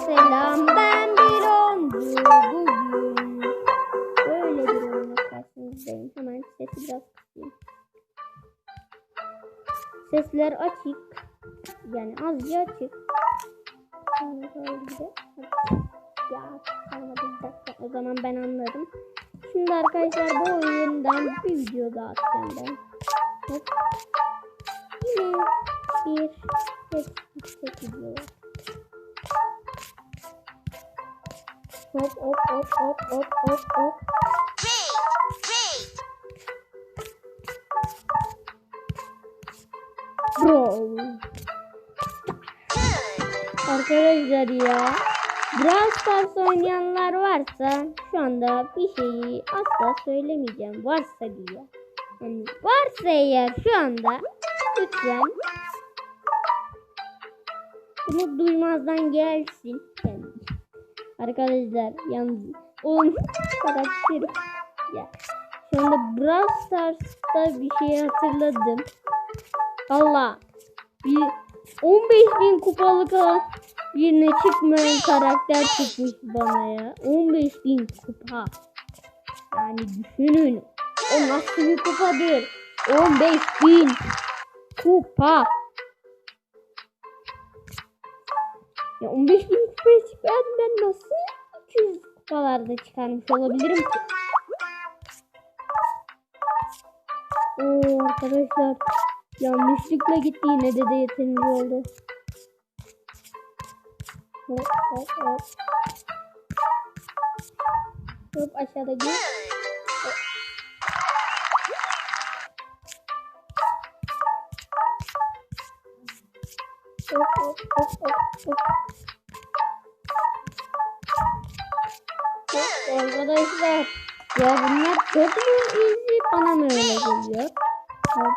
selam ben bir oyuncu bugün böyle bir oyuna karşınızdayım. Hemen sesi biraz kısayım. Sesler açık. Yani azıcık açık. Ya anlamadım bir dakika. O zaman ben anladım. Şimdi arkadaşlar bu oyundan bir video daha atacağım ben. Hop. yine bir ses yüksek video var. Hop hop hop hop hop hop hop. Bro. Arkadaşlar ya. Brawl Stars oynayanlar varsa şu anda bir şeyi asla söylemeyeceğim. Varsa diye. Yani varsa eğer şu anda lütfen bunu duymazdan gelsin. Arkadaşlar yalnız oğlum karakterim ya. Şu anda Brawl Stars'ta bir şey hatırladım. Valla bir 15 bin kupalık birine çıkmayan karakter çıkmış bana ya. 15 bin kupa. Yani düşünün. O nasıl bir kupadır? 15 bin kupa. Ya 15 bin kupaya çıkardım ben nasıl 200 kupalarda çıkarmış olabilirim ki? Oo arkadaşlar yanlışlıkla gitti yine de de yeterince oldu. Hop hop hop. Hop aşağıda gir. Arkadaşlar ya bunlar çok mu easy bana mı öyle geliyor? Hop.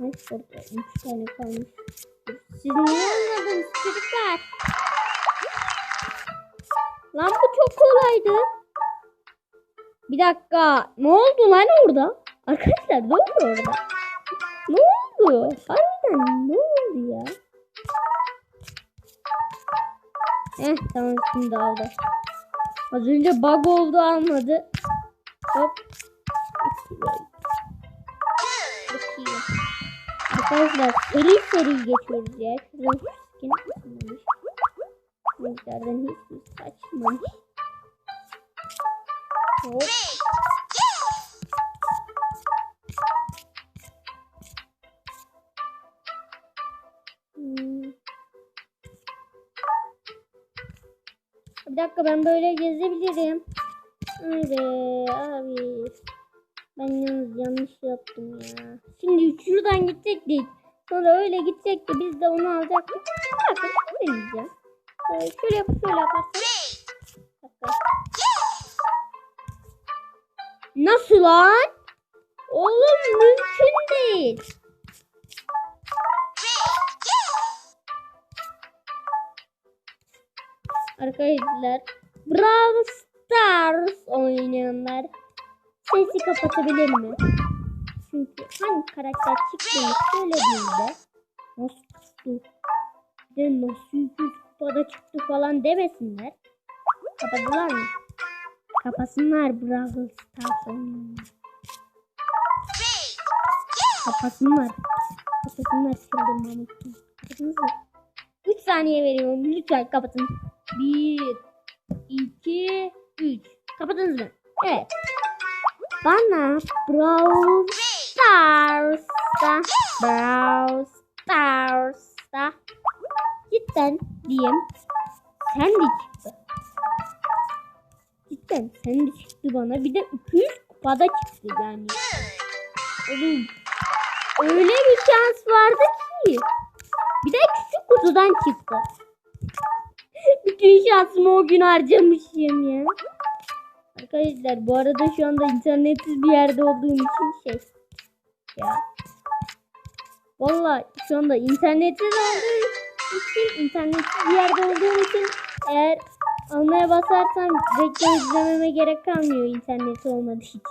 Ay burada üç tane kalmış. Siz niye anladınız çocuklar? Lan bu çok kolaydı. Bir dakika. Ne oldu lan orada? Arkadaşlar ne oldu orada? Ne oldu? Harbiden ne oldu ya? Eh tamam şimdi aldı. Az önce bug oldu almadı. Hop. Bakayım. Arkadaşlar seri seri geçiyoruz ya. Şuradan şu skin açılmamış. Renklerden hiçbir saçmamış. Hop. Bir dakika ben böyle gezebilirim. Öyle abi. Ben yalnız yanlış yaptım ya. Şimdi şuradan gidecektik. Sonra öyle gidecekti. Biz de onu alacaktık. Dakika şunu deneyeceğim. Ee, şöyle yapıp şöyle yaparsam. Nasıl lan? Oğlum mümkün değil. Arkadaşlar Brawl Stars oynayanlar sesi kapatabilir mi? Çünkü hangi karakter çıktığını söylediğinde nasıl çıktı? De nasıl 200 kupada çıktı falan demesinler. Kapadılar mı? Kapasınlar Brawl Stars oynayanlar. Kapasınlar. Kapasınlar için. Kapatınız mı? 3 saniye veriyorum. Lütfen kapatın. 1 2 3 Kapadınız mı? Evet. Bana Brawl Stars'ta Brawl Stars'ta cidden diyeyim Sandy çıktı. Cidden Sandy çıktı bana. Bir de 200 kupada çıktı yani. Oğlum öyle bir şans vardı ki. Bir de küçük kutudan çıktı. Bütün şansımı o gün harcamışım ya. Arkadaşlar bu arada şu anda internetsiz bir yerde olduğum için şey. Ya. Vallahi şu anda internetsiz olduğum için internetsiz bir yerde olduğum için eğer almaya basarsam reklam izlememe gerek kalmıyor internet olmadığı için.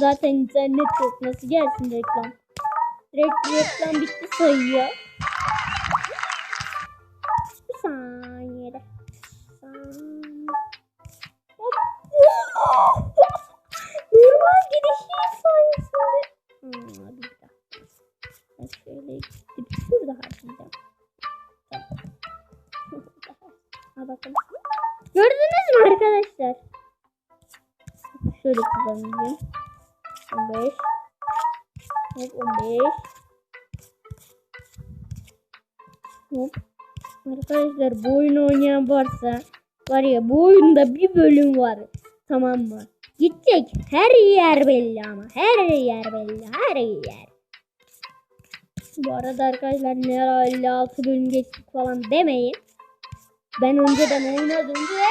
Zaten internet yok. Nasıl gelsin reklam? Direkt reklam bitti sayıyor. Ben şöyle gidip şurada harcayacağım. ha bakın. Gördünüz mü arkadaşlar? Şöyle kullanacağım. 15. Hop 15. Hop. Arkadaşlar bu oyunu oynayan varsa var ya bu oyunda bir bölüm var. Tamam mı? Gidecek her yer belli ama her yer belli her yer. Bu arada arkadaşlar ne ara 56 bölüm geçtik falan demeyin. Ben önceden oynadım ve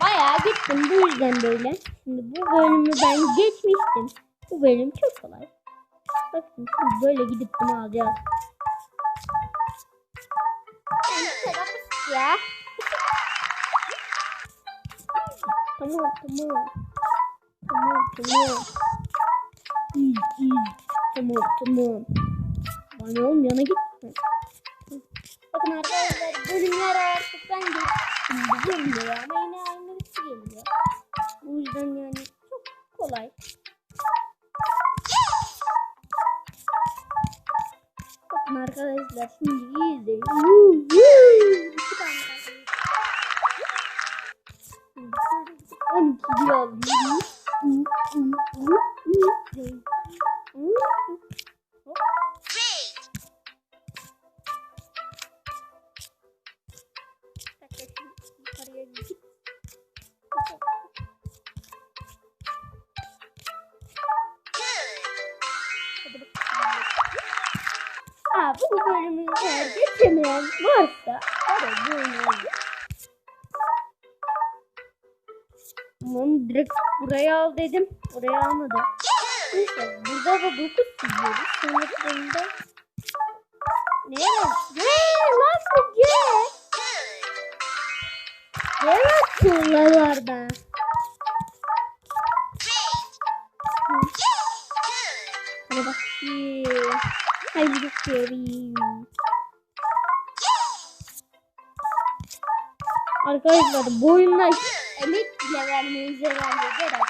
bayağı gittim. Bu yüzden böyle. Şimdi bu bölümü ben geçmiştim. Bu bölüm çok kolay. Bakın böyle gidip bunu alacağız. Ya. Tamam tamam. Tamam tamam. Tamam tamam. Bana oğlum yana gitme. Bakın arkadaşlar bölümler artık ben geçtim. Biliyorum ya ama yine aynı bir şey geliyor. Bu yüzden yani çok kolay. Bakın arkadaşlar şimdi iyi izleyin. Aa, bu bölümü eğer geçemeyen varsa oynayın. Tamam direkt buraya al dedim. Buraya almadı. Neyse burada da 9 çiziyoruz. Sonrasında ne var? Ne? Nasıl G? Ne var orada? Hadi bakayım. Haydi bakayım. Arkadaşlar bu emek bile vermenize bence gerek yok.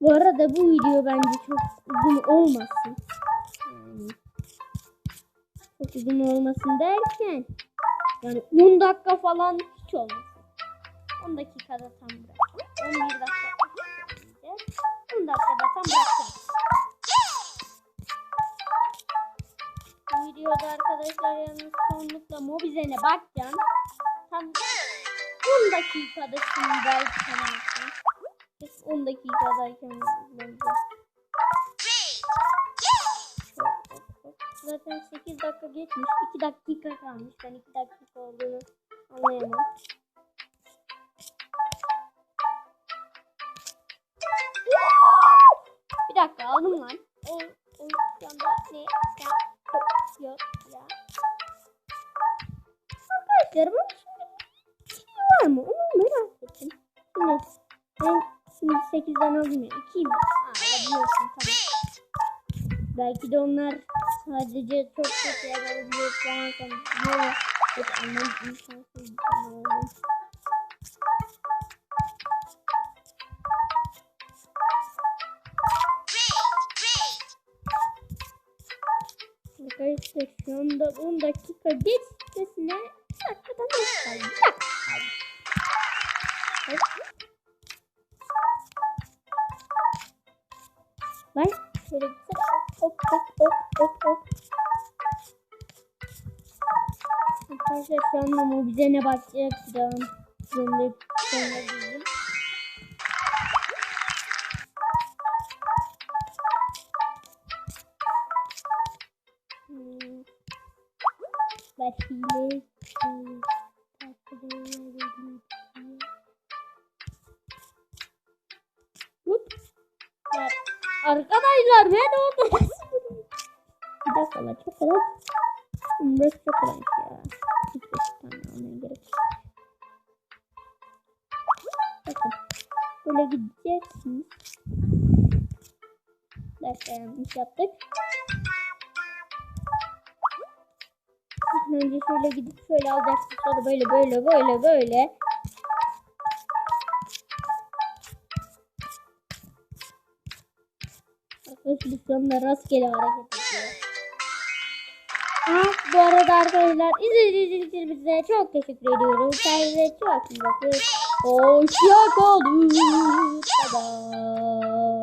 Bu arada bu video bence çok uzun olmasın. Yani çok uzun olmasın derken yani 10 dakika falan hiç olmasın. 10 dakikada tam bırakalım. 11 dakika oynayacağız. 10 dakikada tam bırakalım. Videoda arkadaşlar yalnız çoğunlukla Mobizen'e bakacağım. Tam 10 dakikada şimdi belki sanırsın. 10 dakikadayken izleyeceğim. Zaten 8 dakika geçmiş. 2 dakika kalmış. Ben 2 dakika olduğunu anlayamam. Bir dakika aldım lan. O, o şu anda ne ya, 8'den aldım ya. 2'yi mi? Ha alabiliyorsun tamam. Belki de onlar sadece çok kötü yer alabiliyor falan sanırım. Yok bir şey oldu. Arkadaşlar şu anda 10 dakika geçmesine dakikadan kaldı. Lan şöyle gitsene. Hop hop hop hop hop. Arkadaşlar şu anda mobizene başlayacak silahım. Şimdi sonra gideyim. Hmm. Ben hile Arkadaşlar ben orada Bir dakika lan çok kolay. Burası çok kolay ya. Hiç beş tane almaya gerek yok. Bakın. Böyle gideceksiniz. Bir dakika yanlış yaptık. Önce şöyle gidip şöyle alacaksın. Sonra böyle böyle böyle böyle. Anda rastgele hareket ediyor. Ha, bu arada arkadaşlar izlediğiniz için çok teşekkür ediyorum. Kendinize çok iyi bakın. Hoşça kalın. Bye bye.